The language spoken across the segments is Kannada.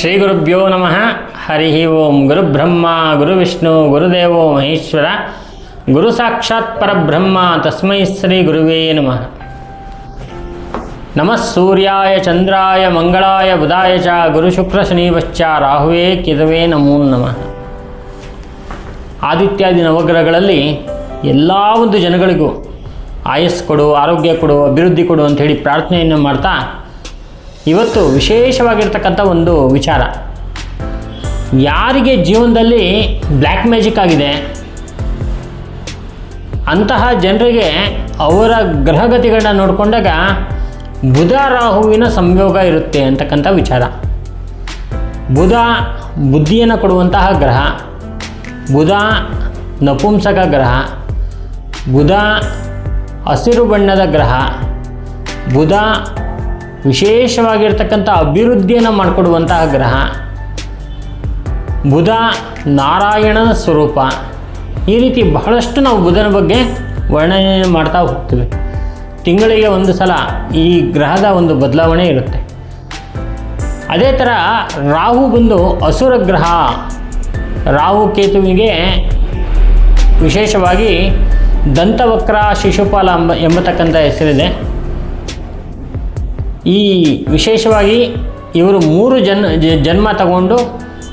ಶ್ರೀ ಗುರುಭ್ಯೋ ನಮಃ. ಹರಿ ಓಂ. ಗುರುಬ್ರಹ್ಮ, ಗುರುವಿಷ್ಣು, ಗುರುದೇವೋ ಮಹೇಶ್ವರ, ಗುರು ಸಾಕ್ಷಾತ್ ಪರಬ್ರಹ್ಮ, ತಸ್ಮೈ ಶ್ರೀ ಗುರುವೇ ನಮಃ. ನಮಃ ಸೂರ್ಯಾಯ, ಚಂದ್ರಾಯ, ಮಂಗಳಾಯ, ಬುಧಾಯ ಚ, ಗುರು ಶುಕ್ರ ಶನಿವಶ್ಚ, ರಾಹುವೇ ಕಿದವೇ ನಮೋ ನಮಃ. ಆದಿತ್ಯಾದಿ ನವಗ್ರಹಗಳಲ್ಲಿ ಎಲ್ಲ ಒಂದು ಜನಗಳಿಗೂ ಆಯಸ್ಸು ಕೊಡು, ಆರೋಗ್ಯ ಕೊಡು, ಅಭಿವೃದ್ಧಿ ಕೊಡು ಅಂಥೇಳಿ ಪ್ರಾರ್ಥನೆಯನ್ನು ಮಾಡ್ತಾ ಇವತ್ತು ವಿಶೇಷವಾಗಿರ್ತಕ್ಕಂಥ ಒಂದು ವಿಚಾರ. ಯಾರಿಗೆ ಜೀವನದಲ್ಲಿ ಬ್ಲ್ಯಾಕ್ ಮ್ಯಾಜಿಕ್ ಆಗಿದೆ? ಅಂತಹ ಜನರಿಗೆ ಅವರ ಗ್ರಹಗತಿಗಳನ್ನ ನೋಡಿಕೊಂಡಾಗ ಬುಧ ರಾಹುವಿನ ಸಂಯೋಗ ಇರುತ್ತೆ ಅಂತಕ್ಕಂಥ ವಿಚಾರ. ಬುಧ ಬುದ್ಧಿಯನ್ನು ಕೊಡುವಂತಹ ಗ್ರಹ. ಬುಧ ನಪುಂಸಕ ಗ್ರಹ. ಬುಧ ಹಸಿರು ಬಣ್ಣದ ಗ್ರಹ. ಬುಧ ವಿಶೇಷವಾಗಿರ್ತಕ್ಕಂಥ ಅಭಿವೃದ್ಧಿಯನ್ನು ಮಾಡಿಕೊಡುವಂತಹ ಗ್ರಹ. ಬುಧ ನಾರಾಯಣನ ಸ್ವರೂಪ. ಈ ರೀತಿ ಬಹಳಷ್ಟು ನಾವು ಬುಧನ ಬಗ್ಗೆ ವರ್ಣನೆ ಮಾಡ್ತಾ ಹೋಗ್ತೀವಿ. ತಿಂಗಳಿಗೆ ಒಂದು ಸಲ ಈ ಗ್ರಹದ ಒಂದು ಬದಲಾವಣೆ ಇರುತ್ತೆ. ಅದೇ ಥರ ರಾಹು ಬಂದು ಅಸುರ ಗ್ರಹ. ರಾಹು ಕೇತುವಿಗೆ ವಿಶೇಷವಾಗಿ ದಂತವಕ್ರ ಶಿಶುಪಾಲ ಎಂಬ ಎಂಬತಕ್ಕಂಥ ಹೆಸರಿದೆ. ಈ ವಿಶೇಷವಾಗಿ ಇವರು ಮೂರು ಜನ್ ಜನ್ಮ ತಗೊಂಡು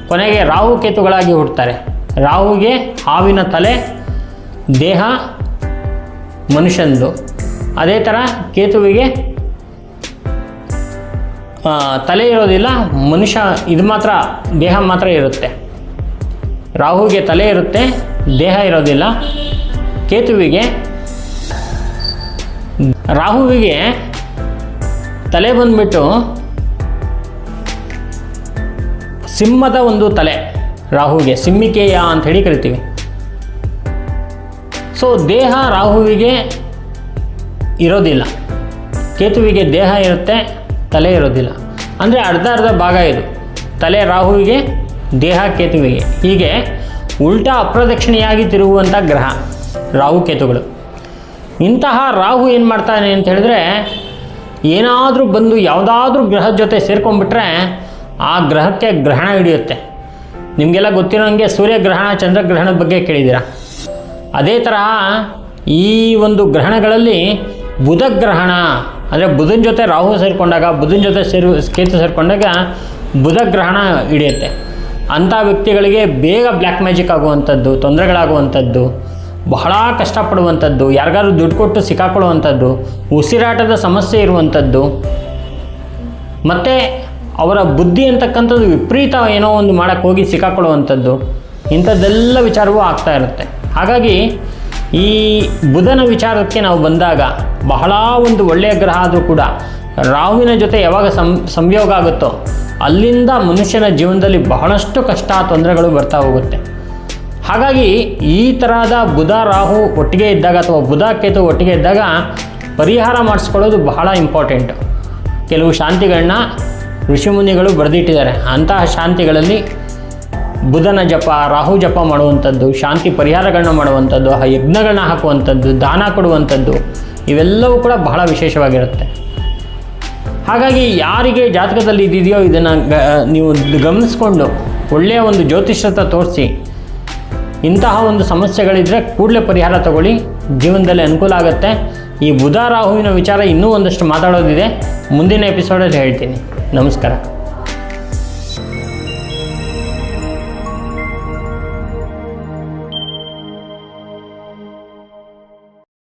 ಕೊನೆಗೆ ರಾಹು ಕೇತುಗಳಾಗಿ ಹುಡ್ತಾರೆ ರಾಹುಗೆ ಹಾವಿನ ತಲೆ, ದೇಹ, ಮನುಷ್ಯಂದು. ಅದೇ ಥರ ಕೇತುವಿಗೆ ತಲೆ ಇರೋದಿಲ್ಲ, ಮನುಷ್ಯ ಇದು ಮಾತ್ರ, ದೇಹ ಮಾತ್ರ ಇರುತ್ತೆ. ರಾಹುಗೆ ತಲೆ ಇರುತ್ತೆ, ದೇಹ ಇರೋದಿಲ್ಲ. ಕೇತುವಿಗೆ, ರಾಹುವಿಗೆ ತಲೆ ಬಂದ್ಬಿಟ್ಟು ಸಿಂಹದ ಒಂದು ತಲೆ, ರಾಹುವಿಗೆ ಸಿಮ್ಮಿಕೆಯ ಅಂತ ಹೇಳಿ ಕರಿತೀವಿ. ಸೊ ದೇಹ ರಾಹುವಿಗೆ ಇರೋದಿಲ್ಲ. ಕೇತುವಿಗೆ ದೇಹ ಇರುತ್ತೆ, ತಲೆ ಇರೋದಿಲ್ಲ. ಅಂದರೆ ಅರ್ಧ ಅರ್ಧ ಭಾಗ ಇದು. ತಲೆ ರಾಹುವಿಗೆ, ದೇಹ ಕೇತುವಿಗೆ. ಹೀಗೆ ಉಲ್ಟಾ ಅಪ್ರದಕ್ಷಿಣೆಯಾಗಿ ತಿರುಗುವಂಥ ಗ್ರಹ ರಾಹು ಕೇತುಗಳು. ಇಂತಹ ರಾಹು ಏನು ಮಾಡ್ತಾನೆ ಅಂತ ಹೇಳಿದ್ರೆ ಏನಾದರೂ ಬಂದು ಯಾವುದಾದ್ರೂ ಗ್ರಹದ ಜೊತೆ ಸೇರ್ಕೊಂಡ್ಬಿಟ್ರೆ ಆ ಗ್ರಹಕ್ಕೆ ಗ್ರಹಣ ಹಿಡಿಯುತ್ತೆ. ನಿಮಗೆಲ್ಲ ಗೊತ್ತಿರೋಂಗೆ ಸೂರ್ಯಗ್ರಹಣ, ಚಂದ್ರಗ್ರಹಣದ ಬಗ್ಗೆ ಕೇಳಿದ್ದೀರಾ? ಅದೇ ಥರ ಈ ಒಂದು ಗ್ರಹಣಗಳಲ್ಲಿ ಬುಧ ಗ್ರಹಣ ಅಂದರೆ ಬುಧನ ಜೊತೆ ರಾಹು ಸೇರಿಕೊಂಡಾಗ, ಬುಧನ ಜೊತೆ ಸೇರು, ಕೇತು ಸೇರಿಕೊಂಡಾಗ ಬುಧ ಗ್ರಹಣ ಹಿಡಿಯುತ್ತೆ. ಅಂಥ ವ್ಯಕ್ತಿಗಳಿಗೆ ಬೇಗ ಬ್ಲ್ಯಾಕ್ ಮ್ಯಾಜಿಕ್ ಆಗುವಂಥದ್ದು, ತೊಂದರೆಗಳಾಗುವಂಥದ್ದು ಬಹಳ ಕಷ್ಟಪಡುವಂಥದ್ದು, ಯಾರಿಗಾದ್ರು ದುಡ್ಡು ಕೊಟ್ಟು ಸಿಕ್ಕಾಕೊಳ್ಳುವಂಥದ್ದು, ಉಸಿರಾಟದ ಸಮಸ್ಯೆ ಇರುವಂಥದ್ದು. ಮತ್ತು ಅವರ ಬುದ್ಧಿ ಅಂತಕ್ಕಂಥದ್ದು ವಿಪರೀತ ಏನೋ ಒಂದು ಮಾಡೋಕ್ಕೆ ಹೋಗಿ ಸಿಕ್ಕಾಕೊಳ್ಳುವಂಥದ್ದು. ಇಂಥದ್ದೆಲ್ಲ ವಿಚಾರವೂ ಆಗ್ತಾ ಇರುತ್ತೆ. ಹಾಗಾಗಿ ಈ ಬುಧನ ವಿಚಾರಕ್ಕೆ ನಾವು ಬಂದಾಗ ಬಹಳ ಒಂದು ಒಳ್ಳೆಯ ಗ್ರಹ ಆದರೂ ಕೂಡ ರಾಹುವಿನ ಜೊತೆ ಯಾವಾಗ ಸಂ, ಸಂಯೋಗ ಆಗುತ್ತೋ ಅಲ್ಲಿಂದ ಮನುಷ್ಯನ ಜೀವನದಲ್ಲಿ ಬಹಳಷ್ಟು ಕಷ್ಟ, ತೊಂದರೆಗಳು ಬರ್ತಾ ಹೋಗುತ್ತೆ. ಹಾಗಾಗಿ ಈ ತರಹದ ಬುಧ, ರಾಹು ಒಟ್ಟಿಗೆ ಇದ್ದಾಗ ಅಥವಾ ಬುಧ, ಕೇತು ಒಟ್ಟಿಗೆ ಇದ್ದಾಗ ಪರಿಹಾರ ಮಾಡಿಸ್ಕೊಳ್ಳೋದು ಬಹಳ ಇಂಪಾರ್ಟೆಂಟ್. ಕೆಲವು ಶಾಂತಿಗಳನ್ನ ಋಷಿಮುನಿಗಳು ಬರೆದಿಟ್ಟಿದ್ದಾರೆ. ಅಂತಹ ಶಾಂತಿಗಳಲ್ಲಿ ಬುಧನ ಜಪ, ರಾಹು ಜಪ ಮಾಡುವಂಥದ್ದು, ಶಾಂತಿ ಪರಿಹಾರಗಳನ್ನ ಮಾಡುವಂಥದ್ದು, ಆ ಯಜ್ಞಗಳನ್ನ ಹಾಕುವಂಥದ್ದು, ದಾನ ಕೊಡುವಂಥದ್ದು, ಇವೆಲ್ಲವೂ ಕೂಡ ಬಹಳ ವಿಶೇಷವಾಗಿರುತ್ತೆ. ಹಾಗಾಗಿ ಯಾರಿಗೆ ಜಾತಕದಲ್ಲಿ ಇದಿದೆಯೋ ಇದನ್ನು ನೀವು ಗಮನಿಸ್ಕೊಂಡು ಒಳ್ಳೆಯ ಒಂದು ಜ್ಯೋತಿಷ್ಯತ ತೋರಿಸಿ. ಇಂತಹ ಒಂದು ಸಮಸ್ಯೆಗಳಿದ್ದರೆ ಕೂಡಲೇ ಪರಿಹಾರ ತಗೊಳ್ಳಿ. ಜೀವನದಲ್ಲಿ ಅನುಕೂಲ ಆಗುತ್ತೆ. ಈ ಬುಧ ರಾಹುವಿನ ವಿಚಾರ ಇನ್ನೂ ಒಂದಷ್ಟು ಮಾತಾಡೋದಿದೆ. ಮುಂದಿನ ಎಪಿಸೋಡಲ್ಲಿ ಹೇಳ್ತೀನಿ. ನಮಸ್ಕಾರ.